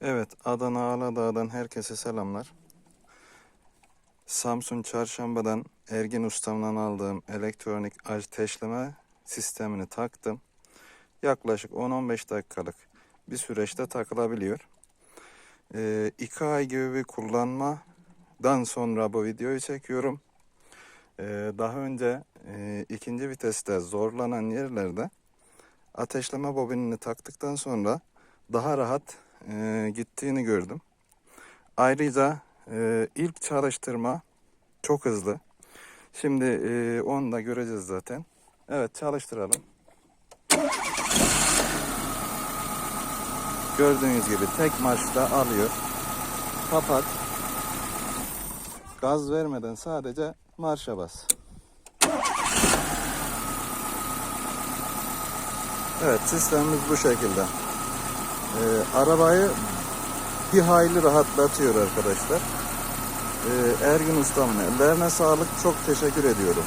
Evet, Adana Aladağ'dan herkese selamlar. Samsun Çarşamba'dan Ergin Ustam'dan aldığım elektronik ateşleme sistemini taktım. Yaklaşık 10-15 dakikalık bir süreçte takılabiliyor. Ee, iki ay gibi bir kullanmadan sonra bu videoyu çekiyorum. Ee, daha önce e, ikinci viteste zorlanan yerlerde ateşleme bobinini taktıktan sonra daha rahat e, gittiğini gördüm. Ayrıca e, ilk çalıştırma çok hızlı. Şimdi e, onu da göreceğiz zaten. Evet çalıştıralım. Gördüğünüz gibi tek marşta alıyor. Kapat. Gaz vermeden sadece marşa bas. Evet sistemimiz bu şekilde. Ee, arabayı bir hayli rahatlatıyor arkadaşlar. Ee, Ergin ustamın ellerine sağlık. Çok teşekkür ediyorum.